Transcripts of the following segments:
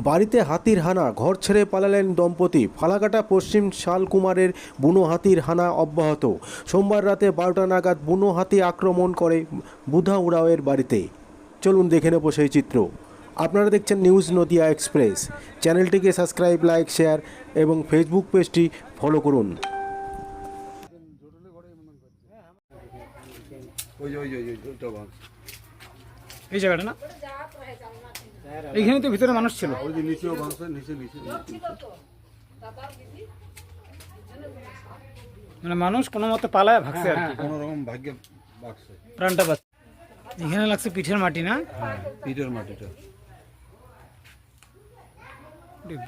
বাড়িতে হাতির হানা ঘর ছেড়ে পালালেন দম্পতি ফালাকাটা পশ্চিম শালকুমারের বুনো হাতির হানা অব্যাহত সোমবার রাতে বারোটা নাগাদ বুনো হাতি আক্রমণ করে বুধা উড়াওয়ের বাড়িতে চলুন দেখে নেব সেই চিত্র আপনারা দেখছেন নিউজ নদিয়া এক্সপ্রেস চ্যানেলটিকে সাবস্ক্রাইব লাইক শেয়ার এবং ফেসবুক পেজটি ফলো করুন এই জায়গাটা না এইখানে তো ভিতরে মানুষ ছিল। ওই যে নিচেও ভাঙছে নিচে নিচে। মানে মানুষ কোনো মতে পালায় ভাগছে আর কি। কোনো রকম ভাগ্যে বাড়ছে প্রাণটা বাঁচ এখানে লাগছে পিঠের মাটি না? পিঠের মাটিটা।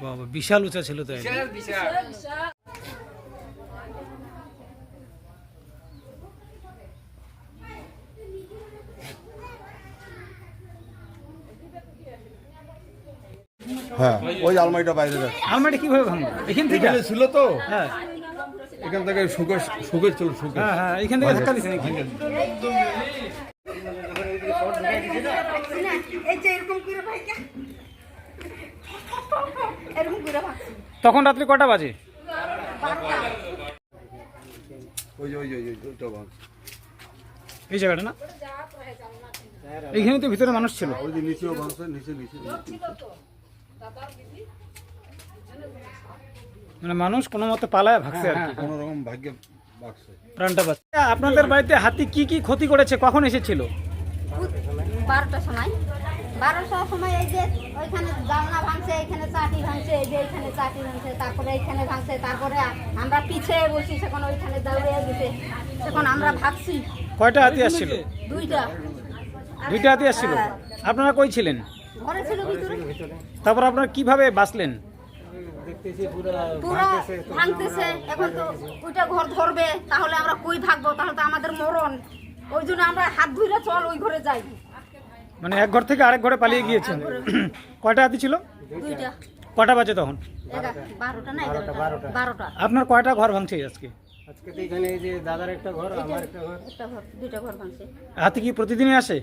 বাবা বিশাল উঁচা ছিল তাই। হ্যাঁ। ওই আলমারিটা বাইরে রাখ আলমারি কীভাবে ভাঙলো এখান থেকে? ছিল তো? হ্যাঁ। এখান থেকে ছিল হ্যাঁ হ্যাঁ এখান থেকে ধাক্কা দিছে নাকি? তখন রাত্রি কটা বাজে? ওই যে ওই ওই ওইটা এই জায়গাটা না? এইখানে তো ভিতরে মানুষ ছিল। ওই যে নিচেও ভাঙছে নিচে নিচে। মানে মানুষ কোনো মতে পালায় ভাগছে আর কি। কোনো রকম ভাগ্যে বাড়ছে প্রাণটা বাঁচ আপনাদের বাড়িতে হাতি কি কি ক্ষতি করেছে? কখন এসেছিল? বারোটার সময়। বারোটার সময় এই যে ওইখানে জানলা ভাঙছে এখানে চাটি ভাঙছে এই যে এইখানে চাটি ভাঙছে তারপরে এইখানে ভাঙছে তারপরে আমরা পিছিয়ে বসি সেখন ওইখানে দৌড়ে গেছে সেখন আমরা ভাগছি। কয়টা হাতি আসছিল? দুইটা। দুইটা হাতি আসছিল? হ্যাঁ, আপনারা কই ছিলেন? তারপর আপনারা কীভাবে বাঁচলেন? ভাঙতেছে এখন তো ওইটা ঘর ধরবে তাহলে আমরা কই থাকব? তাহলে তো আমাদের মরণ। ওই জন্য আমরা হাত ধুইলে চল ওই ঘরে যাই। মানে এক ঘর থেকে আরেক ঘরে পালিয়ে গিয়েছেন। কয়টা হাতি ছিল? কটা বাজে তখন? বারোটা না বারোটা। আপনার কয়টা ঘর ভাঙছে আজকে? আজকে তো এখানে এই যে দাদার একটা ঘর আমার একটা ঘর। একটা ঘর দুইটা ঘর ভাঙছে। হাতি কি প্রতিদিনই আসে?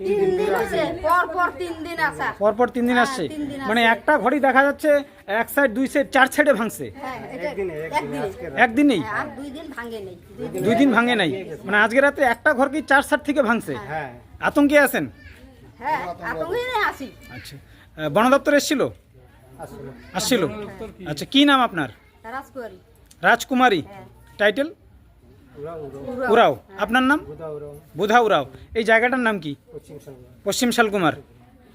তিন দিন আছে পর পর তিন দিন পরপর তিন দিন হ্যাঁ, আসছে মানে একটা ঘড়ি দেখা যাচ্ছে এক সাইড দুই সাইড চার সাইডে ভাঙছে। হ্যাঁ একদিনেই হ্যাঁ, দুই দিন ভাঙে নেই। দুই দিন দুই দিন ভাঙে নাই। মানে আজকে রাতে একটা ঘর কি চার সাইড থেকে ভাঙছে? হ্যাঁ। আতঙ্কে আছেন? হ্যাঁ আচ্ছা। বন দপ্তর এসেছিল? আসলে আসছিল। আচ্ছা কি নাম আপনার? রাজকুয়ারি রাজকুমারী। টাইটেল। উরাও। আপনার নাম? বোধা উরাও এই জায়গাটার নাম কি? পশ্চিম শালকুমার।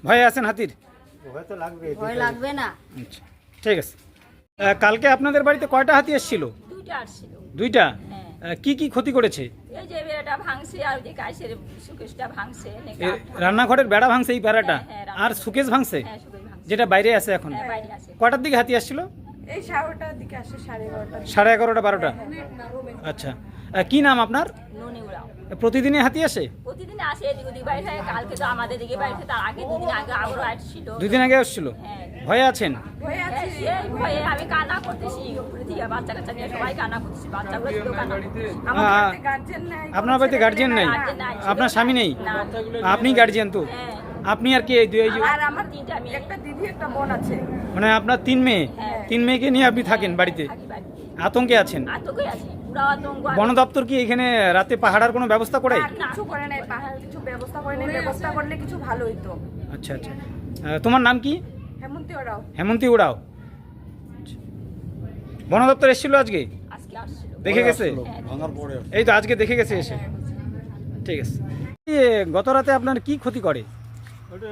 ভয়ে আছেন হাতির? লাগবে না। আচ্ছা ঠিক আছে। কালকে আপনাদের বাড়িতে কয়টা হাতি এসেছিল? দুইটা হ্যাঁ। কি কি ক্ষতি করেছে। রান্নাঘরের বেড়া ভাঙছে এই বেড়াটা? হ্যাঁ, হ্যাঁ, আর সুকেশ ভাঙছে? যেটা বাইরে আছে এখন। কয়টার দিকে হাতি আসছিল? এই সাড়েটার দিকে আসে সাড়ে এগারোটা সাড়ে এগারোটা বারোটা? আচ্ছা। আহ, কি নাম আপনার? প্রতিদিনে হাতি আসে? প্রতিদিন আসে এদিক ওদিক বাইরে থাকে কালকে তো আমাদের দিকে বাইরে তার আগে দুদিন আগে আরও আসছিল দুই আগে আসছিল? হ্যাঁ। ভয়ে আছেন? হয়ে হ্যাঁ, ভয়ে আমি কান্না করতেছি বাচ্চা কাচ্চা নিয়ে সবাই কান্না করতেছি বাচ্চাগুলো শুধু কান্না করতেছে। আহ, গার্জেন নাই। আপনার বাড়িতে গার্জিয়ান নাই? আপনার স্বামী নেই? আপনি গার্জিয়ান তো? হ্যাঁ। আপনি আর কি এই দুই আর আমার তিনটা মেয়ে। একটা দিদি একটা বোন আছে। মানে আপনার তিন মেয়ে? তিন মেয়েকে নিয়ে আপনি থাকেন বাড়িতে? আতঙ্কে আছেন? আতঙ্কে আছে পুরা আতঙ্ক বন দপ্তর কি এখানে রাতে পাহাড়ার কোনো ব্যবস্থা করে? কিছু করে নাই পাহাড় কিছু ব্যবস্থা করে নাই ব্যবস্থা করলে কিছু ভালো হইতো। আচ্ছা আচ্ছা। তোমার নাম কি? হেমন্তী ওরাও। হেমন্তী উড়াও আচ্ছা। বন দপ্তর এসেছিল আজকে? আজকে আসছিল। দেখে গেছে? ভাঙার পরে এই তো আজকে দেখে গেছে এসে। ঠিক আছে। গত রাতে আপনার কি ক্ষতি করে? ওটা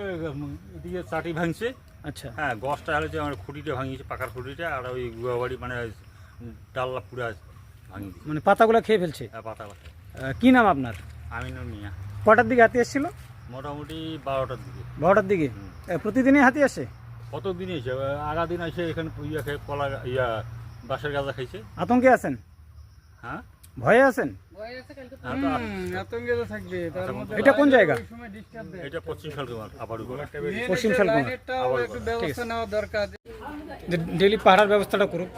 এদিকে চাটি ভাঙছে। আচ্ছা। হ্যাঁ গছটা হলে যে আমার খুঁটিটা ভাঙিয়েছে পাকার খুঁটিটা আর ওই গুয়াবাড়ি মানে ডাল্লা পুরা ভাঙি মানে পাতাগুলো খেয়ে ফেলছে? হ্যাঁ, পাতা পাতা কি নাম আপনার? আমি মিয়া। কটার দিকে হাতি এসেছিল মোটামুটি বারোটার দিকে। বারোটার দিকে? প্রতিদিনই হাতি আসে? কত দিন এসে আগা দিন এসে এখানে ইয়া খেয়ে কলা ইয়া বাঁশের গাঁজা খাইছে। আতঙ্কে আছেন? হ্যাঁ? ভয়ে আছেন? থাকবে এটা কোন জায়গা? সময় ডিস্টার্ব দেয়। এটা পশ্চিম শালকুমার আবার পশ্চিম শালকুমার। একটু ব্যবস্থা নেওয়া দরকার। ডেলি পাহাড়ার ব্যবস্থাটা করুক।